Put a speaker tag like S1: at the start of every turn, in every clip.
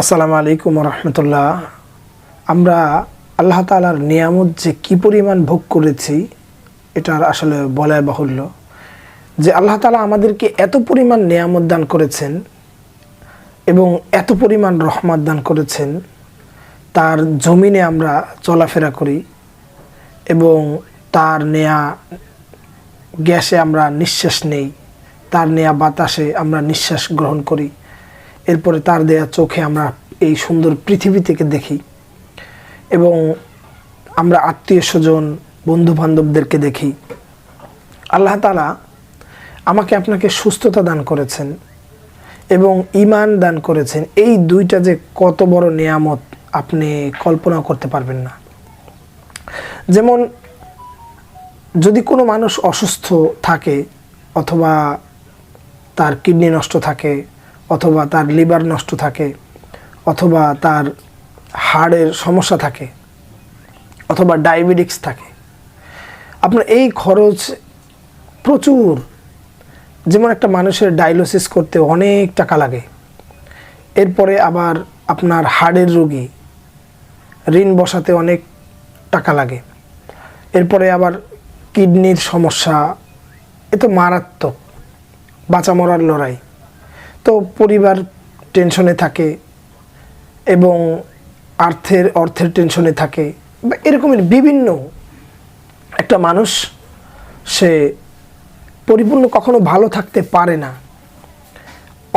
S1: আসসালামু আলাইকুম রহমতুল্লাহ আমরা আল্লাহ তালার নিয়ামত যে কী পরিমাণ ভোগ করেছি, এটার আসলে বলায় বাহুল্য। যে আল্লাহ তালা আমাদেরকে এত পরিমাণ নিয়ামত দান করেছেন এবং এত পরিমাণ রহমত দান করেছেন, তার জমিনে আমরা চলাফেরা করি এবং তার নেয়া গ্যাসে আমরা নিঃশ্বাস নেই, তার নেয়া বাতাসে আমরা নিঃশ্বাস গ্রহণ করি। এরপরে তার দেয়া চোখে আমরা এই সুন্দর পৃথিবী থেকে দেখি। এবং আমরা আত্মীয় স্বজন বন্ধু বান্ধবদেরকে দেখি। আল্লাহ তালা আমাকে আপনাকে সুস্থতা দান করেছেন এবং ইমান দান করেছেন। এই দুইটা যে কত বড় নিয়ামত আপনি কল্পনা করতে পারবেন না। যেমন যদি কোনো মানুষ অসুস্থ থাকে অথবা তার কিডনি নষ্ট থাকে অথবা তার লিভার নষ্ট থাকে, অথবা তার হাড়ের সমস্যা থাকে, অথবা ডায়াবেটিক্স থাকে। আপনার এই খরচ প্রচুর। যেমন একটা মানুষের ডায়ালিসিস করতে অনেক টাকা লাগে। এরপরে আবার আপনার হাড়ের রোগী, ঋণ বসাতে অনেক টাকা লাগে। এরপরে আবার কিডনির সমস্যা, এ তো মারাত্মক, বাঁচা মরার লড়াই। তো পরিবার টেনশনে থাকে এবং অর্থের অর্থের টেনশনে থাকে বা এরকমের বিভিন্ন একটা মানুষ সে পরিপূর্ণ কখনো ভালো থাকতে পারে না।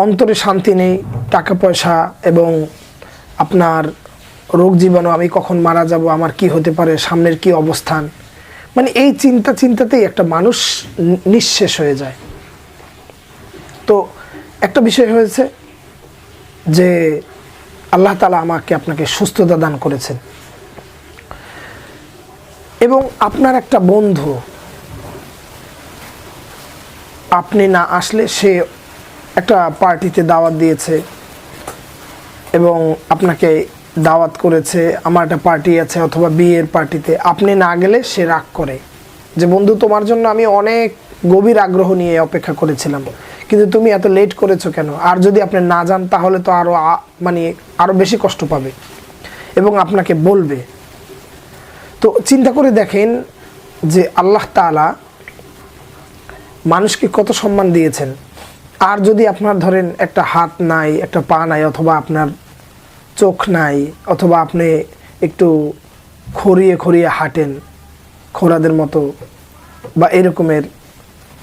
S1: অন্তরে শান্তি নেই, টাকা পয়সা এবং আপনার রোগ জীবাণু, আমি কখন মারা যাব, আমার কি হতে পারে, সামনের কি অবস্থান? মানে এই চিন্তা চিন্তাতেই একটা মানুষ নিঃশেষ হয়ে যায়। একটা বিষয় হয়েছে যে আল্লাহ তালা আমাকে আপনাকে সুস্থতা দান করেছেন। এবং আপনার একটা বন্ধু, আপনি না আসলে সে একটা পার্টিতে দাওয়াত দিয়েছে এবং আপনাকে দাওয়াত করেছে, আমার একটা পার্টি আছে অথবা বিয়ের পার্টিতে, আপনি না গেলে সে রাগ করে। যে বন্ধু, তোমার জন্য আমি অনেক গভীর আগ্রহ নিয়ে অপেক্ষা করেছিলাম। কিন্তু তুমি এত লেট করেছ কেন? আর যদি আপনি না যান, তাহলে তো আরও মানে আরও বেশি কষ্ট পাবে এবং আপনাকে বলবে। তো চিন্তা করে দেখেন যে আল্লাহ তাআলা মানুষকে কত সম্মান দিয়েছেন। আর যদি আপনার ধরেন একটা হাত নাই, একটা পা নাই, অথবা আপনার চোখ নাই, অথবা আপনি একটু খড়িয়ে খড়িয়ে হাঁটেন, খোরাদের মতো বা এরকমের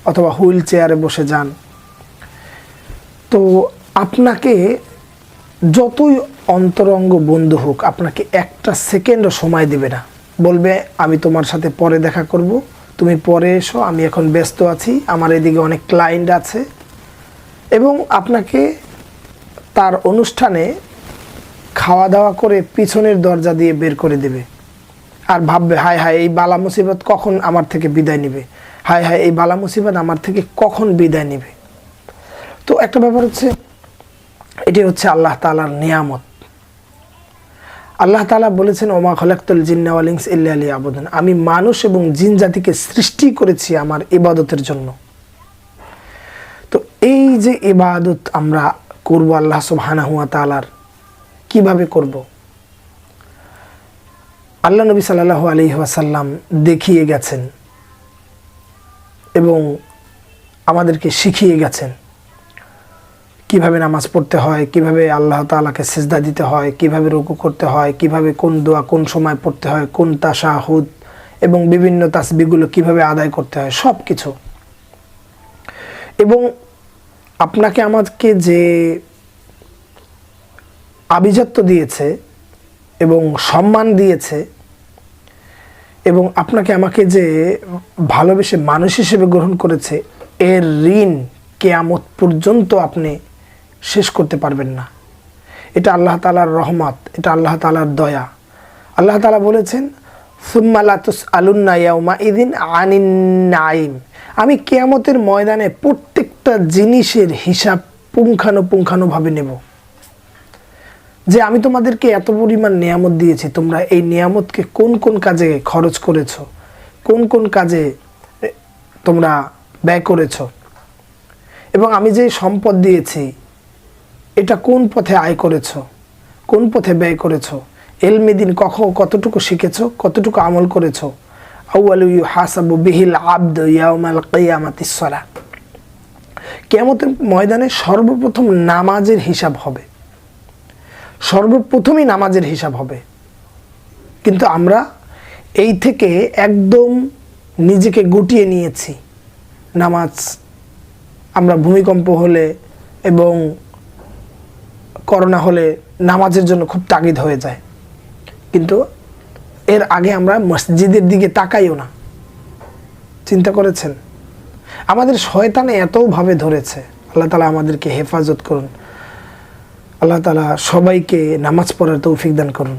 S1: অথবা হুইল চেয়ারে বসে যান। তো আপনাকে যতই অন্তরঙ্গ বন্ধু হোক, আপনাকে একটা সেকেন্ডও সময় দেবে না। বলবে, আমি তোমার সাথে পরে দেখা করব। তুমি পরে এসো, আমি এখন ব্যস্ত আছি, আমার এদিকে অনেক ক্লায়েন্ট আছে। এবং আপনাকে তার অনুষ্ঠানে খাওয়া দাওয়া করে পিছনের দরজা দিয়ে বের করে দেবে। আর ভাববে, হায় হায়, এই বালা মুসিবত কখন আমার থেকে বিদায় নেবে? হায় হায়, এই বালা মুসিবত আমার থেকে কখন বিদায় নেবে? তো একটা ব্যাপার হচ্ছে, এটি হচ্ছে আল্লাহ তালার নিয়ামত। আল্লাহ তালা বলেছেন, ওমা খলাক্তুল জিন্নাওয়ালিংস ইল্লা আলী আবুদন আমি মানুষ এবং জিন জাতিকে সৃষ্টি করেছি আমার ইবাদতের জন্য। তো এই যে ইবাদত আমরা করব আল্লাহ সুবহানাহু ওয়া তালার কীভাবে করব? আল্লাহ নবী সাল্লাল্লাহু আলাইহি ওয়াসাল্লাম দেখিয়ে গেছেন এবং আমাদেরকে শিখিয়ে গেছেন। কীভাবে নামাজ পড়তে হয়, কীভাবে আল্লাহ তালাকে সিজদা দিতে হয়, কীভাবে রুকু করতে হয়, কীভাবে কোন দোয়া কোন সময় পড়তে হয়, কোন তাশাহুদ এবং বিভিন্ন তাসবিগুলো কীভাবে আদায় করতে হয় সব কিছু এবং আপনাকে আমাকে যে আভিজাত্য দিয়েছে এবং সম্মান দিয়েছে এবং আপনাকে আমাকে যে ভালোবেসে মানুষ হিসেবে গ্রহণ করেছে, এর ঋণ কেয়ামত পর্যন্ত আপনি শেষ করতে পারবেন না। এটা আল্লাহ তালার রহমত, এটা আল্লাহ তালার দয়া। আল্লাহ তালা বলেছেন সুম্মালাতুস আলুন্না ইয়াউমা ইদিন আনিন নাইম আমি কেয়ামতের ময়দানে প্রত্যেকটা জিনিসের হিসাব পুঙ্খানুপুঙ্খানুভাবে নেব। যে আমি তোমাদেরকে এত পরিমাণ নিয়ামত দিয়েছি, তোমরা এই নিয়ামতকে কোন কোন কাজে খরচ করেছ? কোন কোন কাজে তোমরা ব্যয় করেছ? এবং আমি যে সম্পদ দিয়েছি, এটা কোন পথে আয় করেছ? কোন পথে ব্যয় করেছ? এলমেদিন কখন কতটুকু শিখেছ? কতটুকু আমল করেছ? আউয়ালু হাসাবু বিহিল আব্দ ইয়াউমাল কিয়ামাতিস সালাহ। কেয়ামতের ময়দানে সর্বপ্রথম নামাজের হিসাব হবে। সর্বপ্রথমই নামাজের হিসাব হবে। কিন্তু আমরা এই থেকে একদম নিজেকে গুটিয়ে নিয়েছি। নামাজ আমরা ভূমিকম্প হলে এবং করোনা হলে নামাজের জন্য খুব তাগিদ হয়ে যায়। কিন্তু এর আগে আমরা মসজিদের দিকে তাকাইও না। চিন্তা করেছেন? আমাদের শয়তানে এতভাবে ধরেছে। আল্লাহ তালা আমাদেরকে হেফাজত করুন। আল্লাহ তালা সবাইকে নামাজ পড়ার তৌফিক দান করুন।